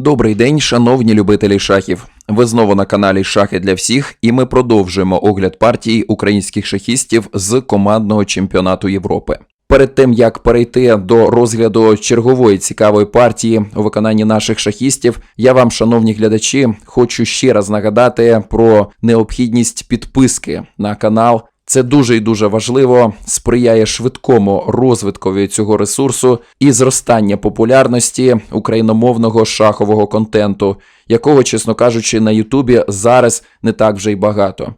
Добрий день, шановні любителі шахів. Ви знову на каналі Шахи для всіх, і ми продовжуємо огляд партії українських шахістів з командного чемпіонату Європи. Перед тим як перейти до розгляду чергової цікавої партії у виконанні наших шахістів, я вам, шановні глядачі, хочу ще раз нагадати про необхідність підписки на канал. Це дуже і дуже важливо, сприяє швидкому розвиткові цього ресурсу і зростання популярності україномовного шахового контенту, якого, чесно кажучи, на Ютубі зараз не так вже й багато.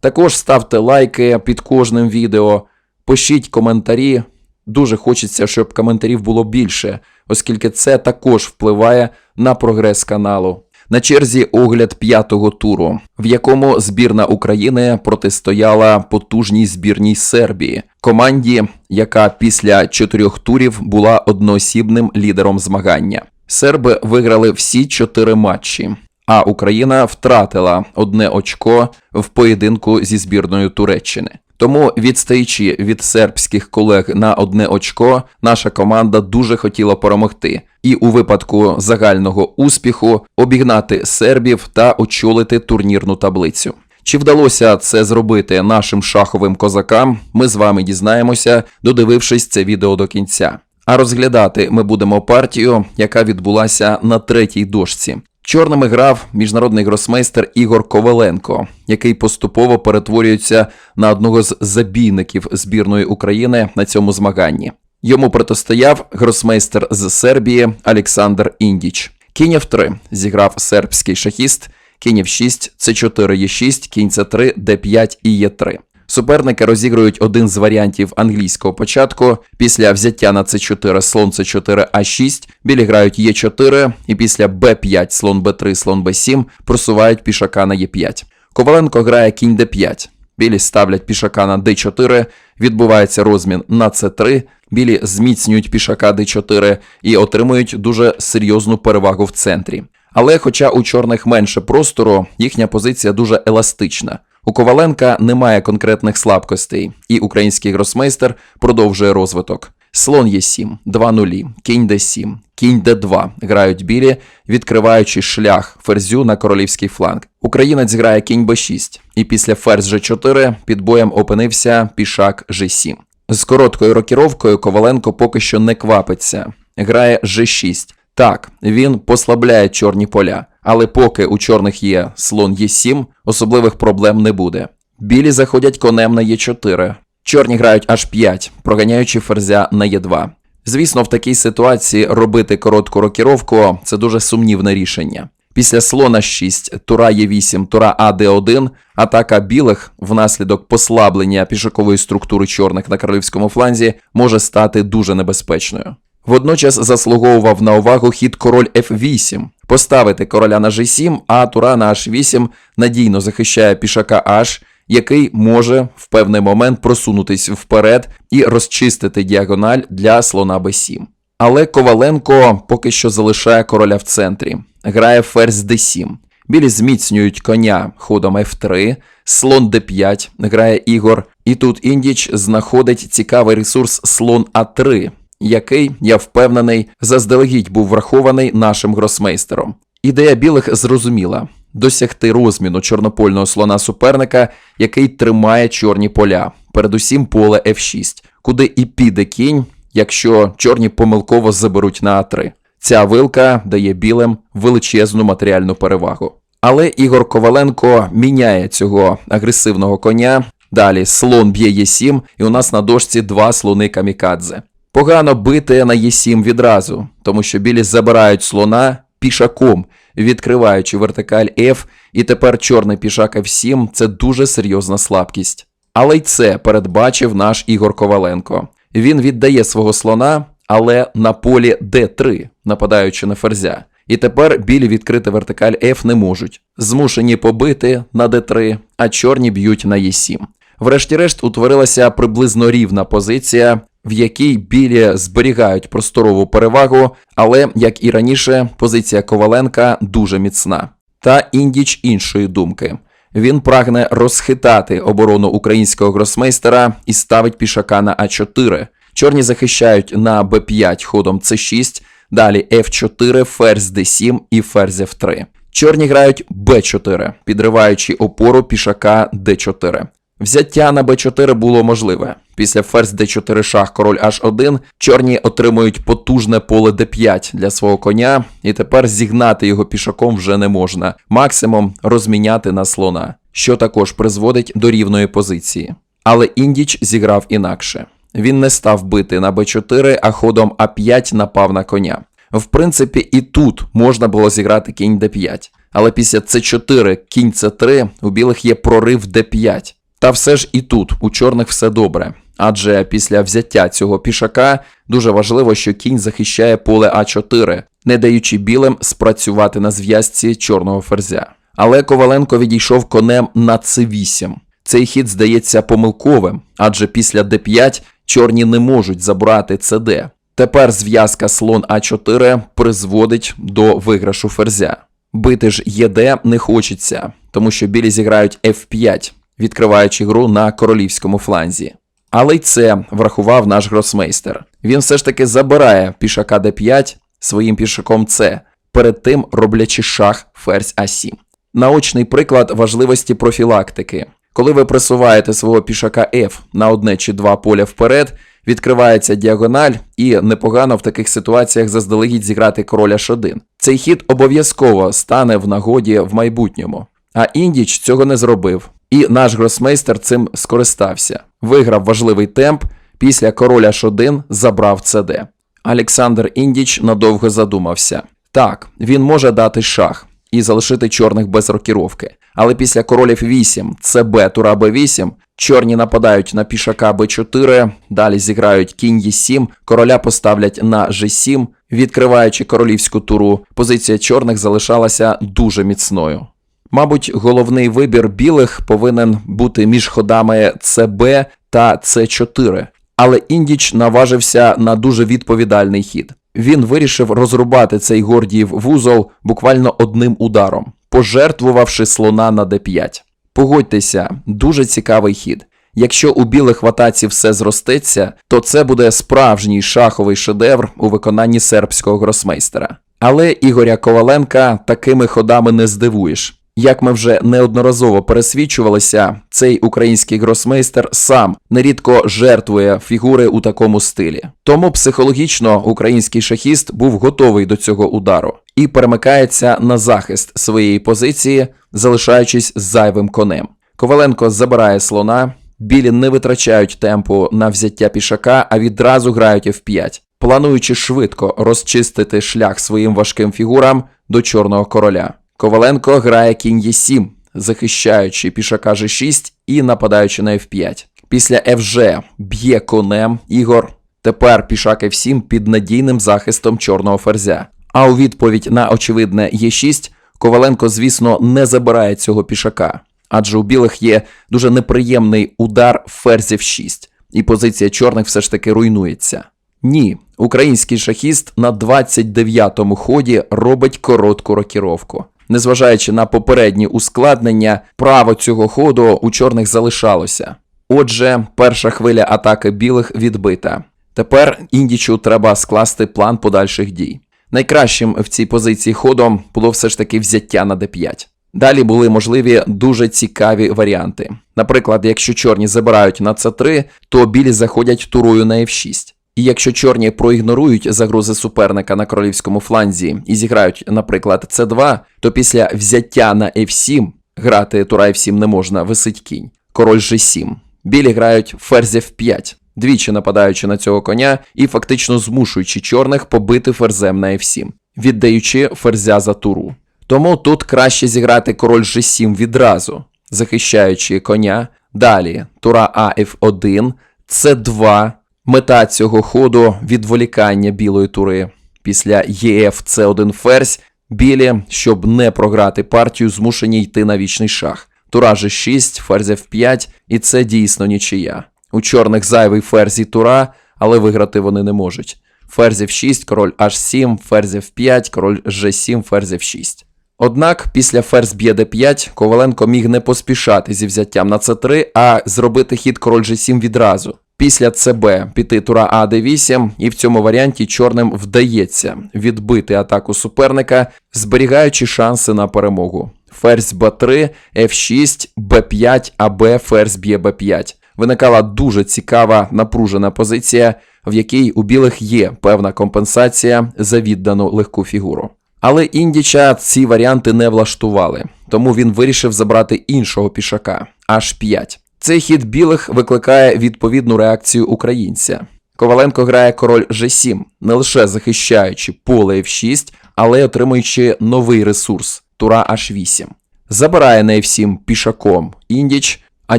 Також ставте лайки під кожним відео, пишіть коментарі. Дуже хочеться, щоб коментарів було більше, оскільки це також впливає на прогрес каналу. На черзі огляд п'ятого туру, в якому збірна України протистояла потужній збірній Сербії, команді, яка після чотирьох турів була одноосібним лідером змагання. Серби виграли всі чотири матчі, а Україна втратила одне очко в поєдинку зі збірною Туреччини. Тому, відстаючи від сербських колег на одне очко, наша команда дуже хотіла перемогти і у випадку загального успіху обігнати сербів та очолити турнірну таблицю. Чи вдалося це зробити нашим шаховим козакам? Ми з вами дізнаємося, додивившись це відео до кінця. А розглядати ми будемо партію, яка відбулася на третій дошці. Чорними грав міжнародний гросмейстер Ігор Коваленко, який поступово перетворюється на одного з забійників збірної України на цьому змаганні. Йому протистояв гросмейстер з Сербії Олександр Індіч. Кінь F3 зіграв сербський шахіст, кінь F6, С4 Е6, кінь С3, Д5 і Е3. Суперники розігрують один з варіантів англійського початку. Після взяття на С4 слон С4 А6, білі грають Е4, і після Б5 слон Б3, слон Б7 просувають пішака на Е5. Коваленко грає кінь Д5. Білі ставлять пішака на Д4, відбувається розмін на С3, білі зміцнюють пішака Д4 і отримують дуже серйозну перевагу в центрі. Але хоча у чорних менше простору, їхня позиція дуже еластична. У Коваленка немає конкретних слабкостей, і український гросмейстер продовжує розвиток. Слон Е7, 2 нулі, кінь Д7, кінь Д2 грають білі, відкриваючи шлях ферзю на королівський фланг. Українець грає кінь Б6, і після ферзь Ж4 під боєм опинився пішак Ж7. З короткою рокіровкою Коваленко поки що не квапиться. Грає Ж6. Так, він послабляє чорні поля, але поки у чорних є слон Е7, особливих проблем не буде. Білі заходять конем на Е4. Чорні грають H5, проганяючи ферзя на Е2. Звісно, в такій ситуації робити коротку рокіровку це дуже сумнівне рішення. Після слона 6, тура Е8, тура АД1, атака білих внаслідок послаблення пішакової структури чорних на королівському фланзі може стати дуже небезпечною. Водночас заслуговував на увагу хід король F8, поставити короля на G7, а тура на H8 надійно захищає пішака H, який може в певний момент просунутись вперед і розчистити діагональ для слона b7. Але Коваленко поки що залишає короля в центрі, грає ферзь d7. Білі зміцнюють коня ходом f3, слон d5, грає Ігор, і тут індіч знаходить цікавий ресурс слон а3, який, я впевнений, заздалегідь був врахований нашим гросмейстером. Ідея білих зрозуміла досягти розміну чорнопольного слона суперника, який тримає чорні поля, передусім поле F6, куди і піде кінь, якщо чорні помилково заберуть на А3. Ця вилка дає білим величезну матеріальну перевагу. Але Ігор Коваленко міняє цього агресивного коня. Далі слон б'є Е7, і у нас на дошці два слони камікадзе. Погано бити на Е7 відразу, тому що білі забирають слона пішаком, відкриваючи вертикаль F, і тепер чорний пішак F7 це дуже серйозна слабкість. Але й це передбачив наш Ігор Коваленко. Він віддає свого слона, але на полі D3, нападаючи на ферзя. І тепер білі відкрити вертикаль F не можуть. Змушені побити на D3, а чорні б'ють на E7. Врешті-решт утворилася приблизно рівна позиція, в якій білі зберігають просторову перевагу, але, як і раніше, позиція Коваленка дуже міцна. Та індіч іншої думки. Він прагне розхитати оборону українського гросмейстера і ставить пішака на А4. Чорні захищають на Б5 ходом С6, Далі F4, ферзь D7 і ферзь F3. Чорні грають b4, підриваючи опору пішака d4. Взяття на b4 було можливе. Після ферзь d4 шах король h1 чорні отримують потужне поле d5 для свого коня, і тепер зігнати його пішаком вже не можна, максимум розміняти на слона, що також призводить до рівної позиції. Але індіч зіграв інакше. Він не став бити на b4, а ходом а5 напав на коня. В принципі, і тут можна було зіграти кінь d5. Але після c4, кінь c3 у білих є прорив d5. Та все ж і тут у чорних все добре. Адже після взяття цього пішака дуже важливо, що кінь захищає поле А4, не даючи білим спрацювати на зв'язці чорного ферзя. Але Коваленко відійшов конем на c8. Цей хід здається помилковим, адже після d5 чорні не можуть забрати cd. Тепер зв'язка слон А4 призводить до виграшу ферзя. Бити ж ЄД не хочеться, тому що білі зіграють F5, відкриваючи гру на королівському фланзі. Але й це врахував наш гросмейстер. Він все ж таки забирає пішака d5 своїм пішаком С, перед тим роблячи шах ферзь А7. Наочний приклад важливості профілактики. Коли ви пресуваєте свого пішака F на одне чи два поля вперед, відкривається діагональ, і непогано в таких ситуаціях заздалегідь зіграти король H1. Цей хід обов'язково стане в нагоді в майбутньому. А індіч цього не зробив. І наш гросмейстер цим скористався. Виграв важливий темп, після короля H1 забрав CD. Олександр Індіч надовго задумався. Так, він може дати шах і залишити чорних без рокіровки. Але після королів 8, ЦБ, тура Б8, чорні нападають на пішака Б4, далі зіграють кінь Е7, короля поставлять на Ж7, відкриваючи королівську туру, позиція чорних залишалася дуже міцною. Мабуть, головний вибір білих повинен бути між ходами ЦБ та С4. Але індіч наважився на дуже відповідальний хід. Він вирішив розрубати цей Гордіїв вузол буквально одним ударом, пожертвувавши слона на d5. Погодьтеся, дуже цікавий хід. Якщо у білих в атаці все зростеться, то це буде справжній шаховий шедевр у виконанні сербського гросмейстера. Але Ігоря Коваленка такими ходами не здивуєш. Як ми вже неодноразово пересвідчувалися, цей український гросмейстер сам нерідко жертвує фігури у такому стилі. Тому психологічно український шахіст був готовий до цього удару і перемикається на захист своєї позиції, залишаючись зайвим конем. Коваленко забирає слона, білі не витрачають темпу на взяття пішака, а відразу грають F5, плануючи швидко розчистити шлях своїм важким фігурам до чорного короля. Коваленко грає кінь Е7, захищаючи пішака G6 і нападаючи на F5. Після FG б'є конем Ігор. Тепер пішак F7 під надійним захистом чорного ферзя. А у відповідь на очевидне Е6 Коваленко, звісно, не забирає цього пішака, адже у білих є дуже неприємний удар ферзів 6, і позиція чорних все ж таки руйнується. Ні, український шахіст на 29-му ході робить коротку рокіровку. Незважаючи на попередні ускладнення, право цього ходу у чорних залишалося. Отже, перша хвиля атаки білих відбита. Тепер індічу треба скласти план подальших дій. Найкращим в цій позиції ходом було все ж таки взяття на d5. Далі були можливі дуже цікаві варіанти. Наприклад, якщо чорні забирають на c3, то білі заходять турою на f6. І якщо чорні проігнорують загрози суперника на королівському фланзі і зіграють, наприклад, c2, то після взяття на f7 грати тура f7 не можна, висить кінь, король g7. Білі грають ферзь f5, двічі нападаючи на цього коня і фактично змушуючи чорних побити ферзем на f7, віддаючи ферзя за туру. Тому тут краще зіграти король g7 відразу, захищаючи коня. Далі тура А F1, С2. Мета цього ходу відволікання білої тури. Після ЄФ С1 ферзь, білі, щоб не програти партію, змушені йти на вічний шах. Тура G6, ферзь F5, і це дійсно нічия. У чорних зайвий ферзь і тура, але виграти вони не можуть. Ферзь F6, король H7, ферзь F5, король G7, ферзь F6. Однак після ферзь б'є d5 Коваленко міг не поспішати зі взяттям на c3, а зробити хід король g7 відразу. Після ЦБ піти тура А Д8, і в цьому варіанті чорним вдається відбити атаку суперника, зберігаючи шанси на перемогу. Ферзь Б3, F6, Б5, АБ, ферзь б'є Б5. Виникала дуже цікава напружена позиція, в якій у білих є певна компенсація за віддану легку фігуру. Але індіча ці варіанти не влаштували, тому він вирішив забрати іншого пішака H5. Цей хід білих викликає відповідну реакцію українця. Коваленко грає король G7, не лише захищаючи поле F6, але й отримуючи новий ресурс тура H8. Забирає на F7 пішаком індіч, а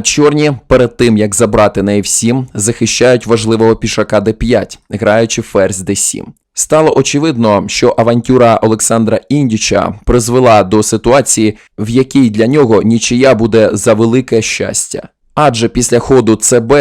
чорні перед тим як забрати на F7, захищають важливого пішака D5, граючи ферзь D7. Стало очевидно, що авантюра Олександра Індіча призвела до ситуації, в якій для нього нічия буде за велике щастя. Адже після ходу ЦБ,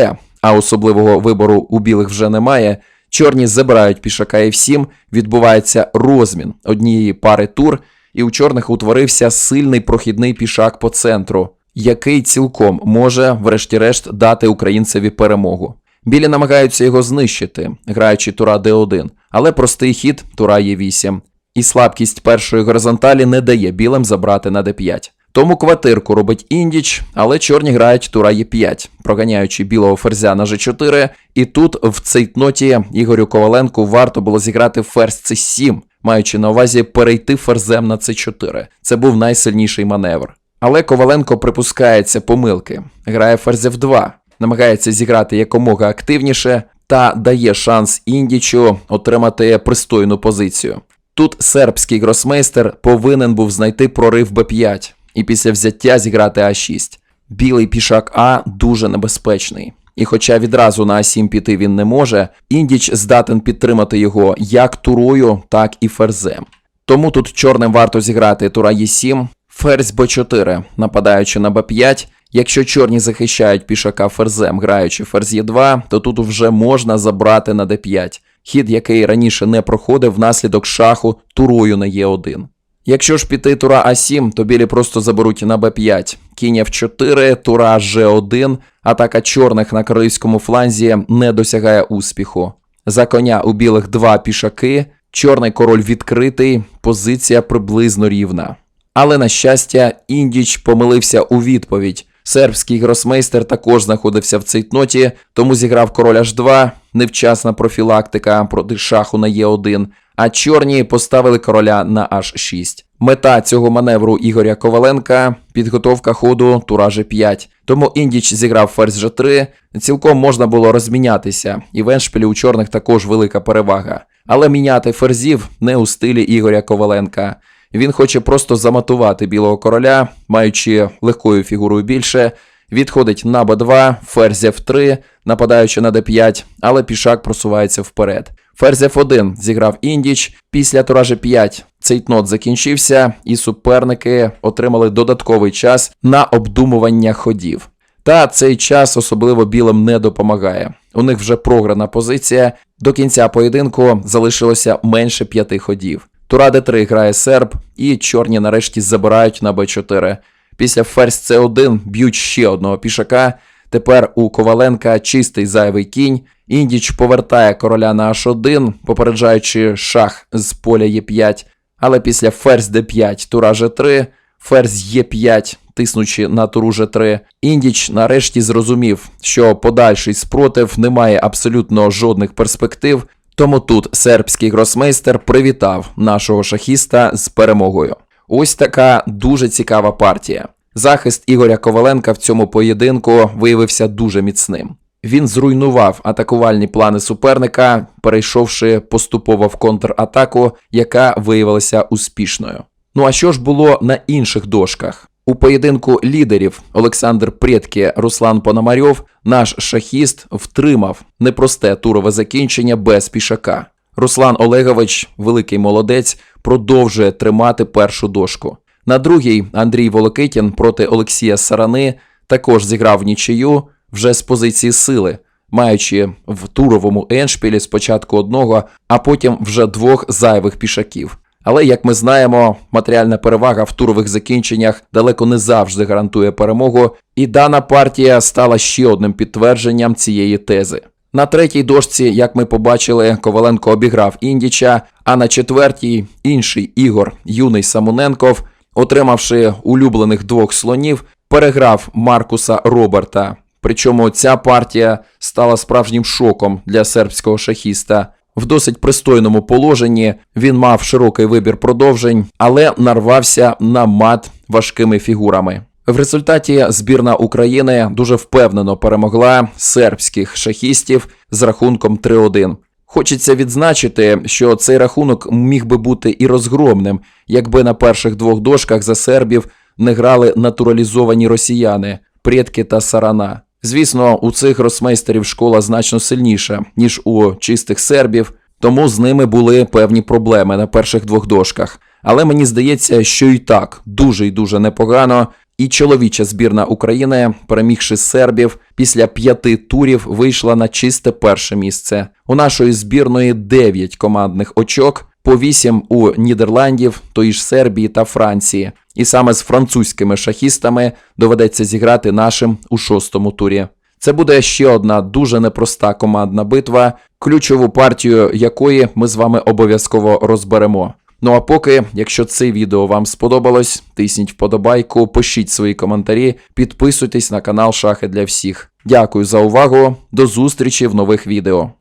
а особливого вибору у білих вже немає, чорні забирають пішака F7, відбувається розмін однієї пари тур, і у чорних утворився сильний прохідний пішак по центру, який цілком може, врешті-решт, дати українцеві перемогу. Білі намагаються його знищити, граючи тура d1, але простий хід тура Е8. І слабкість першої горизонталі не дає білим забрати на d5. Тому квартирку робить індіч, але чорні грають тура Е5, проганяючи білого ферзя на G4. І тут в цейтноті Ігорю Коваленку варто було зіграти ферзь c7, маючи на увазі перейти ферзем на c4. Це був найсильніший маневр. Але Коваленко припускається помилки, грає ферзь f2, намагається зіграти якомога активніше та дає шанс індічу отримати пристойну позицію. Тут сербський гросмейстер повинен був знайти прорив Б5 і після взяття зіграти А6. Білий пішак А дуже небезпечний. І хоча відразу на А7 піти він не може, індіч здатен підтримати його як турою, так і ферзем. Тому тут чорним варто зіграти тура Е7, ферзь Б4, нападаючи на Б5. Якщо чорні захищають пішака ферзем, граючи ферзь Е2, то тут вже можна забрати на Д5, хід, який раніше не проходив внаслідок шаху турою на Е1. Якщо ж піти тура А7, то білі просто заберуть на Б5. Кінь F4, тура G1, атака чорних на корейському фланзі не досягає успіху. За коня у білих два пішаки, чорний король відкритий, позиція приблизно рівна. Але на щастя, індіч помилився у відповідь. Сербський гросмейстер також знаходився в цейтноті, тому зіграв король H2, невчасна профілактика проти шаху на Е1, а чорні поставили короля на H6. Мета цього маневру Ігоря Коваленка підготовка ходу тура G5. Тому індіч зіграв ферзь G3, цілком можна було розмінятися, і в еншпілі у чорних також велика перевага. Але міняти ферзів не у стилі Ігоря Коваленка. Він хоче просто заматувати білого короля, маючи легкою фігурою більше. Відходить на Б2, ферзь F3, нападаючи на d5, але пішак просувається вперед. Ферзь F1 зіграв індіч. Після тура G5 цейтнот закінчився, і суперники отримали додатковий час на обдумування ходів. Та цей час особливо білим не допомагає. У них вже програна позиція. До кінця поєдинку залишилося менше п'яти ходів. Тура d3 грає серб, і чорні нарешті забирають на b4. Після ферзь c1 б'ють ще одного пішака. Тепер у Коваленка чистий зайвий кінь. Індіч повертає короля на h1, попереджаючи шах з поля Е5. Але після ферзь d5 тура g3, ферзь Е5, тиснучи на туру g3, індіч нарешті зрозумів, що подальший спротив не має абсолютно жодних перспектив. Тому тут сербський гросмейстер привітав нашого шахіста з перемогою. Ось така дуже цікава партія. Захист Ігоря Коваленка в цьому поєдинку виявився дуже міцним. Він зруйнував атакувальні плани суперника, перейшовши поступово в контратаку, яка виявилася успішною. Ну а що ж було на інших дошках? У поєдинку лідерів Олександр Предке, Руслан Пономарьов, наш шахіст втримав непросте турове закінчення без пішака. Руслан Олегович, великий молодець, продовжує тримати першу дошку. На другій Андрій Волокитін проти Олексія Сарани також зіграв нічию вже з позиції сили, маючи в туровому еншпілі спочатку одного, а потім вже двох зайвих пішаків. Але як ми знаємо, матеріальна перевага в турових закінченнях далеко не завжди гарантує перемогу, і дана партія стала ще одним підтвердженням цієї тези. На третій дошці, як ми побачили, Коваленко обіграв Індіча, а на четвертій інший Ігор Юний Самоненков, отримавши улюблених двох слонів, переграв Маркуса Роберта. Причому ця партія стала справжнім шоком для сербського шахіста. В досить пристойному положенні він мав широкий вибір продовжень, але нарвався на мат важкими фігурами. В результаті збірна України дуже впевнено перемогла сербських шахістів з рахунком 3-1. Хочеться відзначити, що цей рахунок міг би бути і розгромним, якби на перших двох дошках за сербів не грали натуралізовані росіяни Предки та Сарана. Звісно, у цих росмейстерів школа значно сильніша, ніж у чистих сербів, тому з ними були певні проблеми на перших двох дошках. Але мені здається, що і так дуже і дуже непогано. І чоловіча збірна України, перемігши сербів, після п'яти турів вийшла на чисте перше місце. У нашої збірної 9 командних очок, по 8 у Нідерландів, тої ж Сербії та Франції. І саме з французькими шахістами доведеться зіграти нашим у шостому турі. Це буде ще одна дуже непроста командна битва, ключову партію якої ми з вами обов'язково розберемо. Ну а поки, якщо це відео вам сподобалось, тисніть вподобайку, пишіть свої коментарі, підписуйтесь на канал Шахи для всіх. Дякую за увагу, до зустрічі в нових відео.